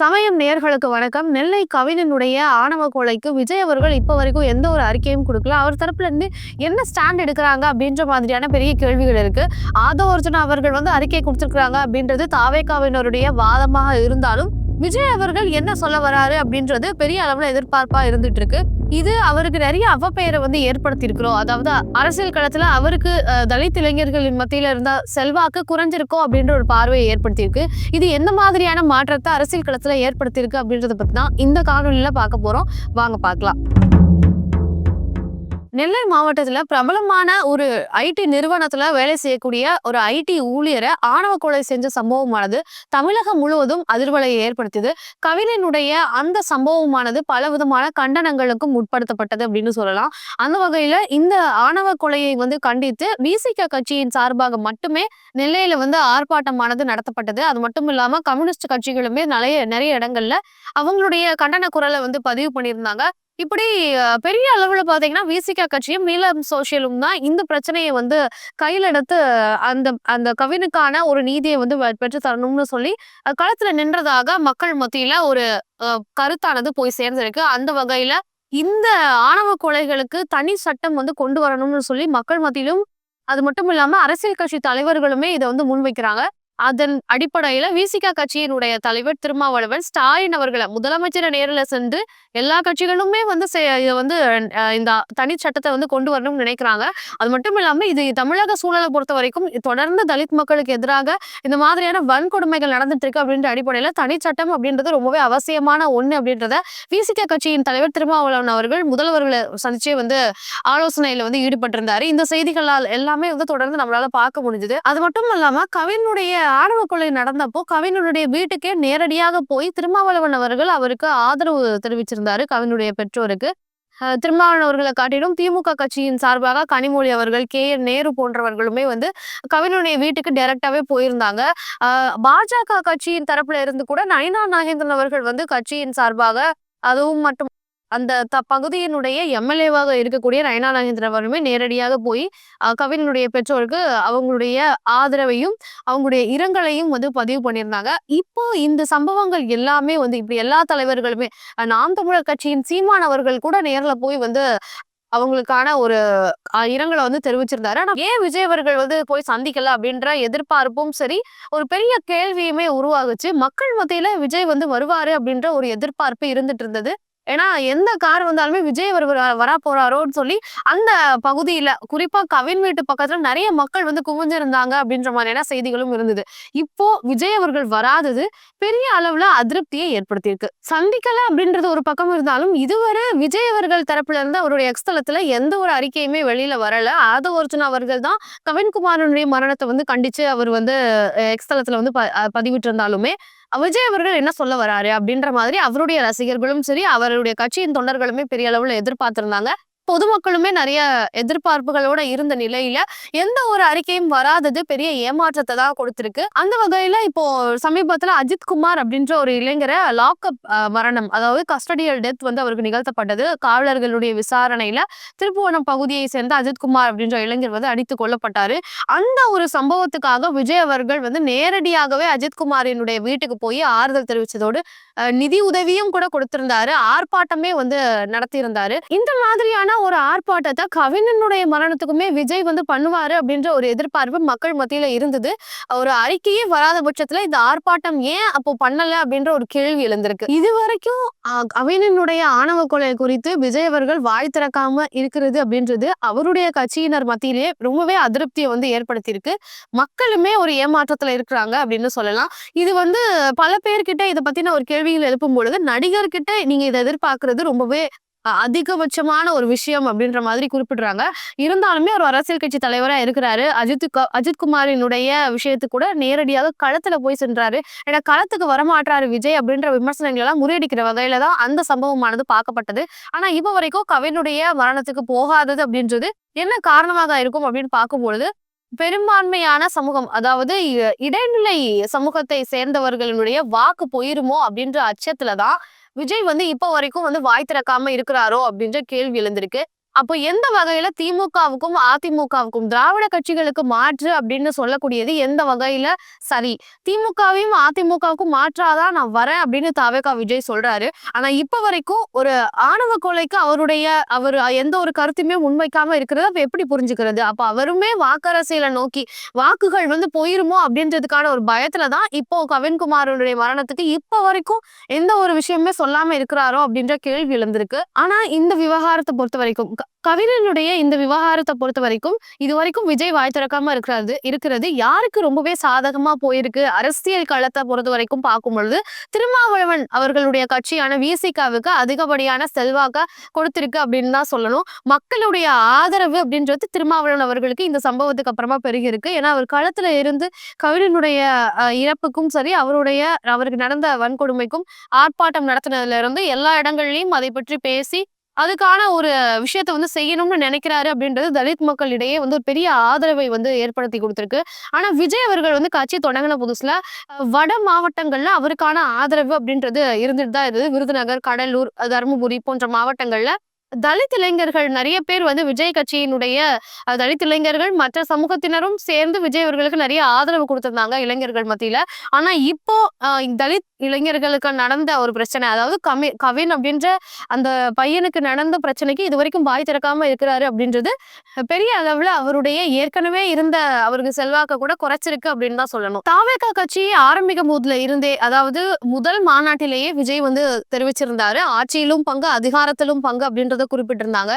சமயம் நேர்களுக்கு வணக்கம். நெல்லை கவிஞனுடைய ஆணவ கொலைக்கு விஜய் அவர்கள் இப்போ வரைக்கும் எந்த ஒரு அறிக்கையும் கொடுக்கல. அவர் தரப்புல இருந்து என்ன ஸ்டாண்ட் எடுக்கிறாங்க அப்படின்ற மாதிரியான பெரிய கேள்விகள் இருக்கு. ஆதோ அர்ஜுனா அவர்கள் வந்து அறிக்கை கொடுத்திருக்கிறாங்க அப்படின்றது தாவேகாவினருடைய வாதமாக இருந்தாலும் விஜய் அவர்கள் என்ன சொல்ல வராரு அப்படின்றது பெரிய அளவுல எதிர்பார்ப்பா இருந்துட்டு இருக்கு. இது அவருக்கு நிறைய அவப்பெயரை வந்து ஏற்படுத்தியிருக்கிறோம். அதாவது அரசியல் களத்துல அவருக்கு தலித் இளைஞர்களின் மத்தியில இருந்தா செல்வாக்கு குறைஞ்சிருக்கோம் அப்படின்ற ஒரு பார்வையை ஏற்படுத்தியிருக்கு. இது எந்த மாதிரியான மாற்றத்தை அரசியல் களத்துல ஏற்படுத்தியிருக்கு அப்படின்றத பத்தி தான் இந்த காணொலியில பார்க்க போறோம். வாங்க பார்க்கலாம். நெல்லை மாவட்டத்துல பிரபலமான ஒரு ஐடி நிறுவனத்துல வேலை செய்யக்கூடிய ஒரு ஐடி ஊழியரை ஆணவ கொலை செஞ்ச சம்பவமானது தமிழகம் முழுவதும் அதிர்வலையை ஏற்படுத்தியது. கவிஞனுடைய அந்த சம்பவமானது பல விதமான கண்டனங்களுக்கும் உட்படுத்தப்பட்டது அப்படின்னு சொல்லலாம். அந்த வகையில இந்த ஆணவ கொலையை வந்து கண்டித்து விசிக கட்சியின் சார்பாக மட்டுமே நெல்லையில வந்து ஆர்ப்பாட்டமானது நடத்தப்பட்டது. அது மட்டும் இல்லாம கம்யூனிஸ்ட் கட்சிகளுமே நிறைய நிறைய இடங்கள்ல அவங்களுடைய கண்டன குரலை வந்து பதிவு பண்ணியிருந்தாங்க. இப்படி பெரிய அளவுல பாத்தீங்கன்னா விசிகா கட்சியும் நீலம் சோசியலும் தான் இந்த பிரச்சனையை வந்து கையில் எடுத்து அந்த அந்த கவினுக்கான ஒரு நீதியை வந்து பெற்று தரணும்னு சொல்லி களத்துல நின்றதாக மக்கள் மத்தியில ஒரு கருத்தானது போய் சேர்ந்திருக்கு. அந்த வகையில இந்த ஆணவ கொலைகளுக்கு தனி சட்டம் வந்து கொண்டு வரணும்னு சொல்லி மக்கள் மத்தியிலும் அது மட்டும் இல்லாம அரசியல் கட்சி தலைவர்களுமே இதை வந்து முன்வைக்கிறாங்க. அதன் அடிப்படையில விசிக கட்சியினுடைய தலைவர் திருமாவளவன் ஸ்டாலின் அவர்களை முதலமைச்சரை நேரில் சென்று எல்லா கட்சிகளுமே வந்து செ- இதை வந்து இந்த தனி சட்டத்தை வந்து கொண்டு வரணும்னு நினைக்கிறாங்க. அது மட்டும் இல்லாம இது தமிழக சூழலை பொறுத்த வரைக்கும் தொடர்ந்து தலித் மக்களுக்கு எதிராக இந்த மாதிரியான வன்கொடுமைகள் நடந்துட்டு இருக்கு அப்படின்ற அடிப்படையில தனி சட்டம் அப்படின்றது ரொம்பவே அவசியமான ஒண்ணு அப்படின்றத விசிக கட்சியின் தலைவர் திருமாவளவன் அவர்கள் முதல்வர்களை சந்திச்சே வந்து ஆலோசனையில வந்து ஈடுபட்டிருந்தாரு. இந்த செய்திகளால் எல்லாமே வந்து தொடர்ந்து நம்மளால பார்க்க முடிஞ்சது. அது மட்டும் இல்லாம கவினுடைய ஆணவ கொலை நடந்தப்போ கவினுடைய வீட்டுக்கே நேரடியாக போய் திருமாவளவன் அவர்கள் அவருக்கு ஆதரவு தெரிவிச்சிருந்தாரு கவினுடைய பெற்றோருக்கு. அஹ் திருமாவளவன் அவர்களை காட்டிலும் திமுக கட்சியின் சார்பாக கனிமொழி அவர்கள் கே. என். நேரு போன்றவர்களுமே வந்து கவினுடைய வீட்டுக்கு டைரக்டாவே போயிருந்தாங்க. பாஜக கட்சியின் தரப்புல இருந்து கூட நயினா நாகேந்திரன் அவர்கள் வந்து கட்சியின் சார்பாக அதுவும் மட்டும் அந்த த பகுதியினுடைய எம்எல்ஏவாக இருக்கக்கூடிய நயனா நாகேந்திரன் அவருமே நேரடியாக போய் கவினுடைய பெற்றோருக்கு அவங்களுடைய ஆதரவையும் அவங்களுடைய இரங்கலையும் வந்து பதிவு பண்ணியிருந்தாங்க. இப்போ இந்த சம்பவங்கள் எல்லாமே வந்து இப்படி எல்லா தலைவர்களுமே நாம் தமிழர் கட்சியின் சீமான் அவர்கள் கூட நேரில் போய் வந்து அவங்களுக்கான ஒரு இரங்கலை வந்து தெரிவிச்சிருந்தாரு. ஆனா ஏன் விஜய் அவர்கள் வந்து போய் சந்திக்கல அப்படின்ற எதிர்பார்ப்பும் சரி ஒரு பெரிய கேள்வியுமே உருவாகுச்சு. மக்கள் மத்தியில விஜய் வந்து வருவாரு அப்படின்ற ஒரு எதிர்பார்ப்பு இருந்துட்டு இருந்தது. ஏன்னா எந்த கார் வந்தாலுமே விஜய் அவர் வரா- போறாரோன்னு சொல்லி அந்த பகுதியில குறிப்பா கவின் வீட்டு பக்கத்துல நிறைய மக்கள் வந்து குவிஞ்சிருந்தாங்க அப்படின்ற மாதிரியான செய்திகளும் இருந்தது. இப்போ விஜய் அவர்கள் வராதது பெரிய அளவுல அதிருப்தியை ஏற்படுத்தியிருக்கு. சந்திக்கல அப்படின்றது ஒரு பக்கம் இருந்தாலும் இதுவரை விஜய் அவர்கள் தரப்புல இருந்து அவருடைய எக்ஸ்தலத்துல எந்த ஒரு அறிக்கையுமே வெளியில வரல. ஆதவ அர்ஜுன் அவர்கள் தான் கவின்குமாரனுடைய மரணத்தை வந்து கண்டிச்சு அவர் வந்து எக்ஸ்தலத்துல வந்து ப- பதிவிட்டிருந்தாலுமே விஜய் அவர்கள் என்ன சொல்ல வராரு அப்படின்ற மாதிரி அவருடைய ரசிகர்களும் சரி அவருடைய கட்சியின் தொண்டர்களுமே பெரிய அளவுல எதிர்பார்த்திருந்தாங்க. பொதுமக்களுமே நிறைய எதிர்பார்ப்புகளோட இருந்த நிலையில எந்த ஒரு அறிக்கையும் வராதது பெரிய ஏமாற்றத்தை தான் கொடுத்திருக்கு. அந்த வகையில இப்போ சமீபத்துல அஜித் குமார் அப்படின்ற ஒரு இளைஞரை லாக்அப் மரணம் அதாவது கஸ்டடியல் டெத் வந்து அவருக்கு நிகழ்த்தப்பட்டது. காவலர்களுடைய விசாரணையில திருப்புவனம் பகுதியை சேர்ந்த அஜித் குமார் அப்படின்ற இளைஞர் வந்து அடித்து கொல்லப்பட்டாரு. அந்த ஒரு சம்பவத்துக்காக விஜய் அவர்கள் வந்து நேரடியாகவே அஜித் குமாரினுடைய வீட்டுக்கு போய் ஆறுதல் தெரிவித்ததோடு நிதி உதவியும் கூட கொடுத்திருந்தாரு. ஆர்ப்பாட்டமே வந்து நடத்தியிருந்தாரு. இந்த மாதிரியான ஒரு ஆர்ப்பாட்டத்தை கவிஞனுடைய மரணத்துக்குமே விஜய் வந்து பண்ணுவாரு அப்படின்ற ஒரு எதிர்பார்ப்பு மக்கள் மத்தியில இருந்தது. ஒரு அறிக்கையே வராத பட்சத்துல இந்த ஆர்ப்பாட்டம் ஏன் அப்போ பண்ணல அப்படின்ற ஒரு கேள்வி எழுந்திருக்கு. இது வரைக்கும் கவினனுடைய கவிஞனுடைய ஆணவ கொலை குறித்து விஜய் அவர்கள் வாய் திறக்காம இருக்கிறது அப்படின்றது அவருடைய கட்சியினர் மத்தியிலே ரொம்பவே அதிருப்தியை வந்து ஏற்படுத்தியிருக்கு. மக்களுமே ஒரு ஏமாற்றத்துல இருக்கிறாங்க அப்படின்னு சொல்லலாம். இது வந்து பல பேர்கிட்ட இதை பத்தின ஒரு கேள்விகள் எழுப்பும் பொழுது நடிகர்கிட்ட நீங்க இதை எதிர்பார்க்கறது ரொம்பவே அதிகபட்சமான ஒரு விஷயம் அப்படின்ற மாதிரி குறிப்பிடுறாங்க. இருந்தாலுமே ஒரு அரசியல் கட்சி தலைவராக இருக்கிறாரு. அஜித் அஜித்குமாரினுடைய விஷயத்து விஷயத்துக்கு கூட நேரடியாக களத்துல போய் சென்றாரு. ஏன்னா களத்துக்கு வரமாட்டாரு விஜய் அப்படின்ற விமர்சனங்கள் எல்லாம் முறியடிக்கிற வகையில தான் அந்த சம்பவமானது பார்க்கப்பட்டது. ஆனா இப்ப வரைக்கும் கவினுடைய மரணத்துக்கு போகாதது அப்படின்றது என்ன காரணமாக இருக்கும் அப்படின்னு பார்க்கும்பொழுது பெரும்பான்மையான சமூகம் அதாவது இ- இடைநிலை சமூகத்தை சேர்ந்தவர்களினுடைய வாக்கு போயிருமோ அப்படின்ற அச்சத்துலதான் விஜய் வந்து இப்போ வரைக்கும் வந்து வாய் திறக்காம இருக்கிறாரோ அப்படின்ற கேள்வி எழுந்திருக்கு. அப்போ எந்த வகையில திமுகவுக்கும் அதிமுகவுக்கும் திராவிட கட்சிகளுக்கு மாற்று அப்படின்னு சொல்லக்கூடியது எந்த வகையில? சரி திமுகவையும் அதிமுகவுக்கும் மாற்றாதான் நான் வரேன் அப்படின்னு தாவேகா விஜய் சொல்றாரு. ஆனா இப்ப வரைக்கும் ஒரு ஆணவ கொலைக்கு அவருடைய அவர் எந்த ஒரு கருத்துமே முன்வைக்காம இருக்கிறத அப்ப எப்படி புரிஞ்சுக்கிறது? அப்ப அவருமே வாக்கரசியலை நோக்கி வாக்குகள் வந்து போயிருமோ அப்படின்றதுக்கான ஒரு பயத்துலதான் இப்போ கவின்குமாருடைய மரணத்துக்கு இப்ப வரைக்கும் எந்த ஒரு விஷயமே சொல்லாம இருக்கிறாரோ அப்படின்ற கேள்வி எழுந்திருக்கு. ஆனா இந்த விவகாரத்தை பொறுத்த வரைக்கும் க- கவிஞனுடைய இந்த விவகாரத்தை பொறுத்த வரைக்கும் இது வரைக்கும் விஜய் வாய் திறக்காம இருக்கிறது இருக்கிறது. யாருக்கு ரொம்பவே சாதகமா போயிருக்கு? அரசியல் களத்தை பொறுத்த வரைக்கும் பார்க்கும் பொழுது திருமாவளவன் அவர்களுடைய கட்சியான விசிகாவுக்கு அதிகப்படியான செல்வாக்க கொடுத்திருக்கு அப்படின்னு தான் சொல்லணும். மக்களுடைய ஆதரவு அப்படின்றது திருமாவளவன் அவர்களுக்கு இந்த சம்பவத்துக்கு அப்புறமா பெருகிருக்கு ஏன்னா அவர் களத்துல இருந்து கவிஞனுடைய அஹ், இறப்புக்கும் சரி அவருடைய அவருக்கு நடந்த வன்கொடுமைக்கும் ஆர்ப்பாட்டம் நடத்தினதுல இருந்து எல்லா இடங்கள்லயும் அதை பற்றி பேசி அதுக்கான ஒரு விஷயத்த வந்து செய்யணும்னு நினைக்கிறாரு அப்படின்றது தலித் மக்களிடையே வந்து ஒரு பெரிய ஆதரவை வந்து ஏற்படுத்தி கொடுத்துருக்கு. ஆனா விஜய் அவர்கள் வந்து கட்சி தொடங்கின புதுசுல வட மாவட்டங்கள்ல அவருக்கான ஆதரவு அப்படின்றது இருந்துட்டு தான் இருந்தது விருதுநகர் கடலூர் தருமபுரி போன்ற மாவட்டங்கள்ல தலித் இளைஞர்கள் நிறைய பேர் வந்து விஜய் கட்சியினுடைய தலித் இளைஞர்கள் மற்ற சமூகத்தினரும் சேர்ந்து விஜய் அவர்களுக்கு நிறைய ஆதரவு கொடுத்திருந்தாங்க இளைஞர்கள் மத்தியில. ஆனா இப்போ தலித் இளைஞர்களுக்கு நடந்த ஒரு பிரச்சனை அதாவது கமி கவின் அப்படின்ற அந்த பையனுக்கு நடந்த பிரச்சனைக்கு இது வரைக்கும் வாய் திறக்காம இருக்கிறாரு அப்படின்றது பெரிய அளவுல அவருடைய ஏற்கனவே இருந்த அவருக்கு செல்வாக்க கூட குறைச்சிருக்கு அப்படின்னு தான் சொல்லணும். தாவேகா கட்சி ஆரம்பிக்கும் போதுல இருந்தே அதாவது முதல் மாநாட்டிலேயே விஜய் வந்து தெரிவிச்சிருந்தாரு. ஆட்சியிலும் பங்கு அதிகாரத்திலும் பங்கு அப்படின்ற அப்படின்றத குறிப்பிட்டிருந்தாங்க.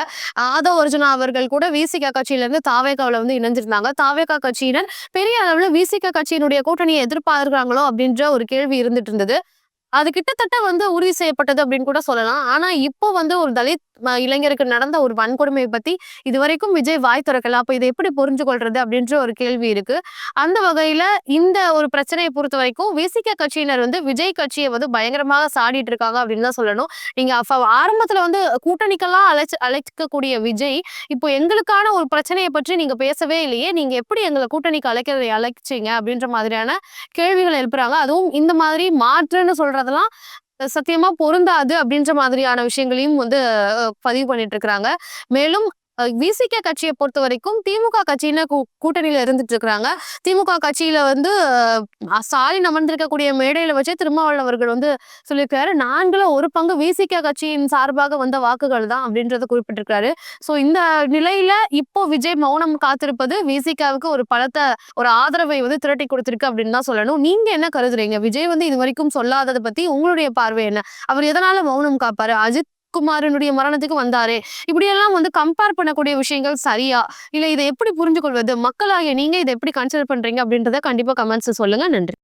ஆதோ அர்ஜுனா அவர்கள் கூட விசிகா கட்சியில இருந்து தாவேகாவில் வந்து இணைஞ்சிருந்தாங்க. தாவேகா கட்சியினர் பெரிய அளவுல விசிகா கட்சியினுடைய கூட்டணியை எதிர்பார்க்கிறாங்களோ அப்படின்ற ஒரு கேள்வி இருந்துட்டு இருந்தது. அது கிட்டத்தட்ட வந்து உறுதி செய்யப்பட்டது அப்படின்னு கூட சொல்லலாம். ஆனா இப்போ வந்து ஒரு தலித் இளைஞருக்கு நடந்த ஒரு வன்கொடுமையை பத்தி இதுவரைக்கும் விஜய் வாய் திறக்கல. அப்ப இதை எப்படி புரிஞ்சு கொள்றது அப்படின்ற ஒரு கேள்வி இருக்கு. அந்த வகையில இந்த ஒரு பிரச்சனையை பொறுத்த வரைக்கும் விசிக கட்சியினர் வந்து விஜய் கட்சியை வந்து பயங்கரமாக சாடிட்டு இருக்காங்க அப்படின்னு தான் சொல்லணும். நீங்க ஆரம்பத்துல வந்து கூட்டணிக்கெல்லாம் அழைச்சு அழைக்கக்கூடிய விஜய் இப்போ எங்களுக்கான ஒரு பிரச்சனையை பற்றி நீங்க பேசவே இல்லையே. நீங்க எப்படி எங்களை கூட்டணிக்கு அழைக்க அழைச்சிங்க அப்படின்ற மாதிரியான கேள்விகள் எழுப்புறாங்க. அதுவும் இந்த மாதிரி மாற்றுன்னு சொல்றதெல்லாம் சத்தியமா பொருந்தாது அப்படின்ற மாதிரியான விஷயங்களையும் வந்து பதிவு பண்ணிட்டு இருக்கிறாங்க. மேலும் விசிகே கட்சியை பொறுத்த வரைக்கும் திமுக கட்சியில கூ- கூட்டணியில இருந்துட்டு இருக்கிறாங்க. திமுக கட்சியில வந்து ஸ்டாலின் அமர்ந்திருக்கக்கூடிய மேடையில வச்சு திருமாவளவன் அவர்கள் வந்து சொல்லியிருக்காரு நான்குல ஒரு பங்கு விசிகே கட்சியின் சார்பாக வந்த வாக்குகள் தான் அப்படின்றத குறிப்பிட்டிருக்காரு சோ இந்த நிலையில இப்போ விஜய் மௌனம் காத்திருப்பது விசிகாவுக்கு ஒரு பலத்த ஒரு ஆதரவை வந்து திரட்டி கொடுத்திருக்கு அப்படின்னு தான் சொல்லணும். நீங்க என்ன கருதுறீங்க? விஜய் வந்து இது வரைக்கும் சொல்லாததை பத்தி உங்களுடைய பார்வை என்ன? அவர் எதனால மௌனம் காப்பாரு? அஜித் குமாரனுடைய மரணத்துக்கு வந்தாரே. இப்படியெல்லாம் வந்து கம்பேர் பண்ணக்கூடிய விஷயங்கள் சரியா? இல்லை இதை எப்படி புரிஞ்சு கொள்வது மக்களாகிய நீங்க இதை எப்படி கன்சிடர் பண்றீங்க? அப்படின்றத கண்டிப்பா கமெண்ட்ஸ் சொல்லுங்க. நன்றி.